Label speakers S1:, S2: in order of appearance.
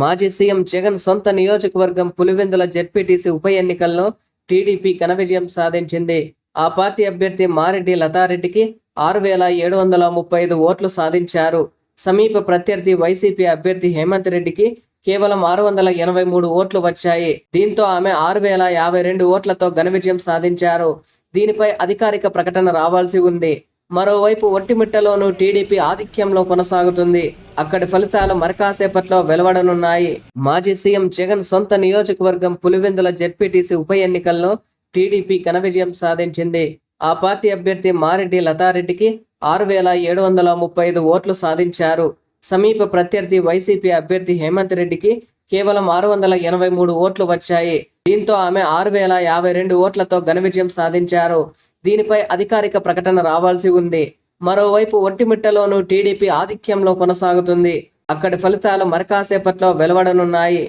S1: మాజీ సీఎం జగన్ సొంత నియోజకవర్గం పులివెందుల జెడ్పీటీసీ ఉప ఎన్నికల్లో టీడీపీ ఘన విజయం సాధించింది. ఆ పార్టీ అభ్యర్థి మారెడ్డి లతారెడ్డికి ఆరు వేల ఏడు వందల ముప్పై ఐదు ఓట్లు సాధించారు. సమీప ప్రత్యర్థి వైసీపీ అభ్యర్థి హేమంత్ రెడ్డికి కేవలం ఆరు వందల ఎనభై మూడు ఓట్లు వచ్చాయి. దీంతో ఆమె ఆరు వేల యాభై రెండు ఓట్లతో ఘన విజయం సాధించారు. దీనిపై అధికారిక ప్రకటన రావాల్సి ఉంది. మరోవైపు ఒట్టిమిట్టలోనూ టీడీపీ ఆధిక్యంలో కొనసాగుతుంది. అక్కడి ఫలితాలు మరకాసేపట్లో వెలువడనున్నాయి. మాజీ సీఎం జగన్ సొంత నియోజకవర్గం పులివెందుల జెడ్పీటీసీ ఉప ఎన్నికల్లో టీడీపీ ఘన విజయం సాధించింది. ఆ పార్టీ అభ్యర్థి మారెడ్డి లతారెడ్డికి ఆరు వేల ఏడు వందల ముప్పై ఐదు ఓట్లు సాధించారు. సమీప ప్రత్యర్థి వైసీపీ అభ్యర్థి హేమంత్ రెడ్డికి కేవలం ఆరు వందల ఎనభై మూడు ఓట్లు వచ్చాయి. దీంతో ఆమె ఆరు వేల యాభై రెండు ఓట్లతో ఘన విజయం సాధించారు. దీనిపై అధికారిక ప్రకటన రావాల్సి ఉంది. మరోవైపు ఒంటిమిట్టలోనూ టీడీపీ ఆధిక్యంలో కొనసాగుతుంది. అక్కడి ఫలితాలు మరికాసేపట్లో వెలువడనున్నాయి.